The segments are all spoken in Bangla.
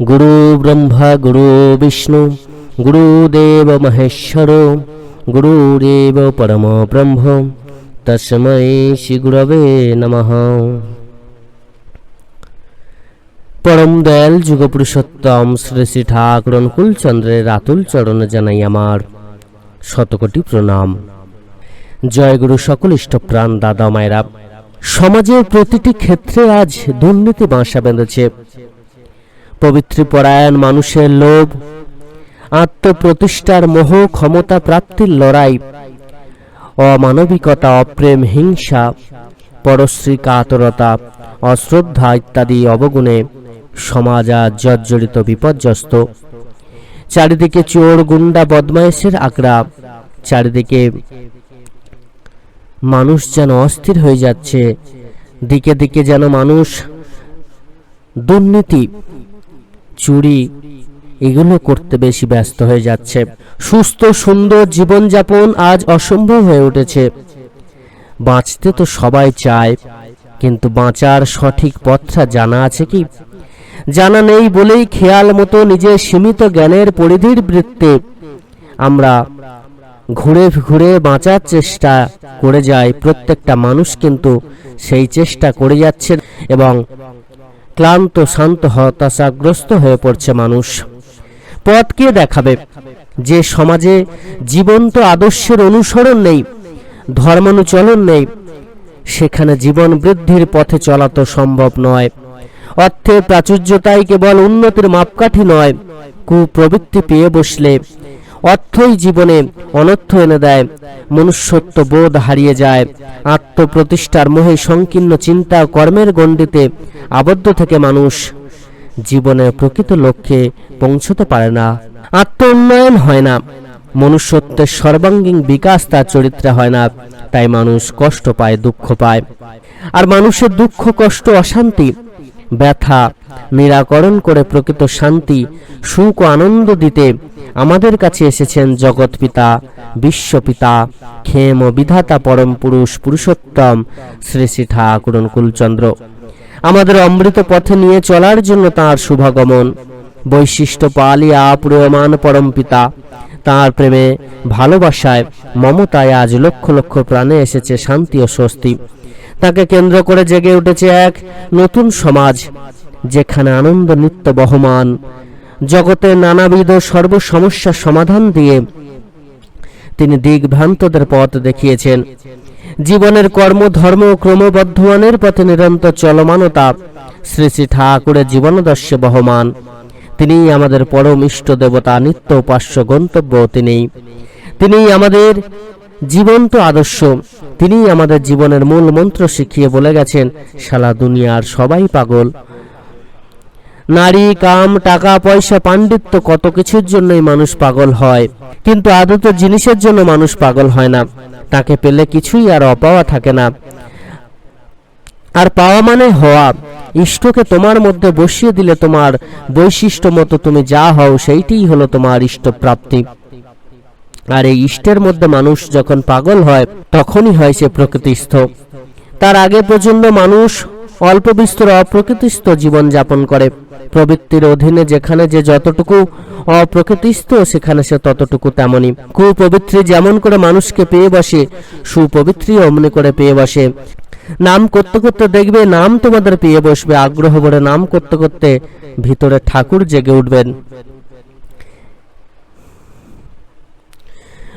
গুরু ব্রহ্মা গুরু বিষ্ণু গুরুদেব মহেশ্বর গুরুরেব পরম ব্রহ্ম তস্মৈ শ্রী গুরবে নমঃ পরম দয়াল যুগপুরুষোত্তম শ্রী শ্রী ঠাকুর অনুকূলচন্দ্রের আতুল চরণে জানাই আমার শতকোটি প্রণাম জয় গুরু সকল ইষ্টপ্রাণ দাদা মায়েরা সমাজের প্রতিটি ক্ষেত্রে আজ দুর্নীতি বাসা বেঁধেছে। পবিত্র পরায়ণ মানুষের লোভ, আত্মপ্রতিষ্ঠার মোহ ক্ষমতা প্রাপ্তির লড়াই, অমানবিকতা, অপ্রেম, হিংসা পরশ্রী কাতরতা অশ্রদ্ধা ইত্যাদি অবগুণে সমাজ আজ জর্জরিত, বিপর্যস্ত। চারিদিকে চোর গুন্ডা বদমায়েশের আগ্রা, চারিদিকে মানুষ যেন অস্থির হয়ে যাচ্ছে, দিকে দিকে যেন মানুষ দুর্নীতি চুরি, এগুলো করতে বেশি ব্যস্ত হয়ে যাচ্ছে। সুস্থ, সুন্দর জীবনযাপন আজ অসম্ভব হয়ে উঠেছে। বাঁচতে তো সবাই চায়, কিন্তু বাঁচার সঠিক পথটা জানা আছে কি? জানা নেই বলেই খেয়াল মতো নিজের সীমিত জ্ঞানের পরিধির বৃত্তে আমরা ঘুরে ঘুরে বাঁচার চেষ্টা করে যায় প্রত্যেকটা মানুষ কিন্তু সেই চেষ্টা করে যাচ্ছে এবং ক্লান্ত, শান্ত হতাশাগ্রস্ত হয়ে পড়ছে মানুষ। পথ কে দেখাবে? যে সমাজে জীবন্ত আদর্শের অনুসরণ নেই, ধর্মানুচলন নেই, সেখানে জীবন বৃদ্ধির পথে চলা তো সম্ভব নয়। অর্থের প্রাচুর্যতাই কেবল উন্নতির মাপকাঠি নয়, কুপ্রবৃত্তি পেয়ে বসলে অর্থই জীবনে অনর্থ এনে দেয়, মনুষ্যত্ব বোধ হারিয়ে যায়। আত্মপ্রতিষ্ঠার মোহে সংকীর্ণ চিন্তা কর্মের গণ্ডিতে আবদ্ধ থেকে মানুষ জীবনের প্রকৃত লক্ষ্যে পৌঁছতে পারে না। আত্ম উন্নয়ন হয় না। মনুষ্যত্বের সর্বাঙ্গীন বিকাশ তার চরিত্রে হয় না, তাই মানুষ কষ্ট পায়, দুঃখ পায়। আর মানুষের দুঃখ, কষ্ট, অশান্তি ব্যথা, নিরাকরণ করে প্রকৃত শান্তি, সুখ ও আনন্দ দিতে আমাদের কাছে এসেছেন জগৎ পিতা বিশ্বপিতা খেম ও বিধাতা পরম পুরুষ পুরুষোত্তম শ্রী শ্রী ঠাকুর কুলচন্দ্র আমাদের অমৃত পথে নিয়ে চলার জন্য তার শুভাগমন। বৈশিষ্ট্য পালিয়া প্রয়মান পরম পিতা। তাঁর প্রেমে, ভালোবাসায়, মমতায় আজ লক্ষ লক্ষ প্রাণে এসেছে শান্তি ও স্বস্তি। তাকে কেন্দ্র করে জেগে উঠেছে এক নতুন সমাজ, যেখানে আনন্দ নিত্য বহমান। জগতের নানাবিধ সর্বসমস্যার সমাধান দিয়ে তিনি দিগভ্রান্তদের পথ দেখিয়েছেন। জীবনের কর্ম, ধর্ম ক্রমবর্ধমানের পথে নিরন্তর চলমানতা, শ্রী শ্রী ঠাকুরের জীবনদর্শে বহমান। তিনি আমাদের পরম ইষ্ট দেবতা, নিত্য উপাস্য গন্তব্য তিনি তিনিই আমাদের জীবন্ত আদর্শ। তিনিই আমাদের জীবনের মূল মন্ত্র শিখিয়ে বলে গেছেন, সালা দুনিয়ার সবাই পাগল। নারী, কাম, টাকা, পয়সা, পাণ্ডিত্য কত কিছুর জন্যই মানুষ পাগল হয়। কিন্তু আদত জিনিসের জন্য মানুষ পাগল হয় না। তাকে পেলে কিছুই আর অপাওয়া থাকে না। আর পাওয়া মানে হওয়া। ইষ্টকে তোমার মধ্যে বসিয়ে দিলে তোমার বৈশিষ্ট্য মতো তুমি যা হও, সেইটিই হলো তোমার ইষ্ট প্রাপ্তি আর এই ইষ্টের মধ্যে মানুষ যখন পাগল হয়, তখনই হয় সে প্রকৃতিস্থ। তার আগে পর্যন্ত মানুষ অল্প বিস্তর অপ্রকৃতিস্থ জীবন যাপন করে। প্রবৃত্তির অধীনে যেখানে যে যতটুকু অপ্রকৃতিস্থ, সেখানে সে ততটুকু তেমনই। কুপবিত্রী যেমন করে মানুষকে পেয়ে বসে, সুপবিত্রী অমনি করে পেয়ে বসে। নাম করতে করতে দেখবে নাম তোমাদের পেয়ে বসবে। আগ্রহ ভরে নাম করতে করতে ভিতরে ঠাকুর জেগে উঠবেন।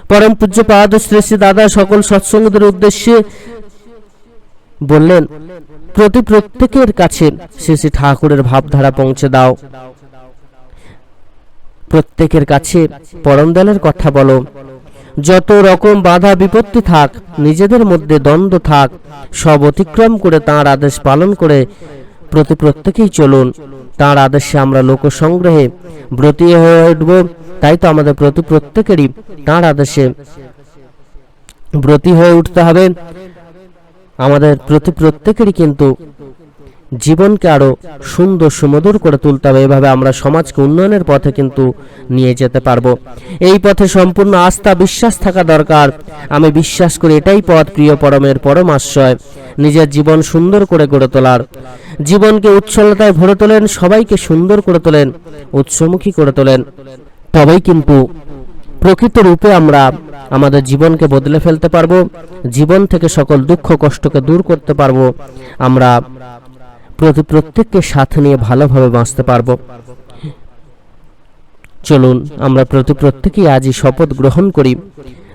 পরম পূজ্য পাদ শ্রী শ্রী দাদা সকল সৎসঙ্গদের উদ্দেশ্যে বললেন, প্রতি প্রত্যেকের কাছে শ্রী শ্রী ঠাকুরের ভাবধারা পৌঁছে দাও। প্রত্যেকের কাছে পরম দলের কথা বলো। যত রকম বাধা বিপত্তি থাক, নিজেদের মধ্যে দ্বন্দ্ব থাক, সব অতিক্রম করে তাঁর আদেশ পালন করে প্রতি প্রত্যেকেই চলুন। তার আদেশে আমরা লোক সংগ্রহে ব্রতী হয়ে উঠব। তাই তো আমাদের প্রতি প্রত্যেকেরই তাঁর আদেশে ব্রতী হয়ে উঠতে হবে। আমাদের প্রতি প্রত্যেকেরই কিন্তু জীবনকে আরও সুন্দর সুমধুর করে তুলতে হবে। এভাবে আমরা সমাজকে উন্নয়নের পথে কিন্তু নিয়ে যেতে পারব। এই পথে সম্পূর্ণ আস্থা, বিশ্বাস থাকা দরকার। আমি বিশ্বাস করি এটাই পথ, প্রিয় পরমের পরম আশ্রয় নিজের জীবন সুন্দর করে গড়ে তোলার। জীবনকে উচ্ছলতায় ভরে তোলেন, সবাইকে সুন্দর করে তোলেন, উৎসমুখী করে তোলেন। তবেই কিন্তু প্রকৃত রূপে আমরা আমাদের জীবনকে বদলে ফেলতে পারব। জীবন থেকে সকল দুঃখ, কষ্টকে দূর করতে পারব। আমরা প্রত্যেককে সাথে নিয়ে ভালোভাবে বাঁচতে পারব। চলুন, আমরা প্রতি প্রত্যেকেই আজই শপথ গ্রহণ করি।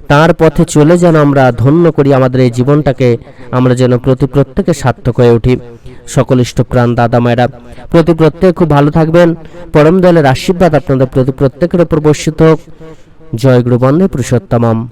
তার পথে চলে যেন আমরা ধন্য করি আমাদের এই জীবনটাকে, আমরা যেন প্রতি প্রত্যেকে সার্থক হয়ে উঠি। সকল ইষ্টপ্রাণ দাদা মায়েরা, প্রতি প্রত্যেক খুব ভালো থাকবেন। পরম দলের আশীর্বাদ আপনাদের প্রতি প্রত্যেকের উপর বর্ষিত হোক। জয় গুরু বন্দে পুরুষোত্তমম।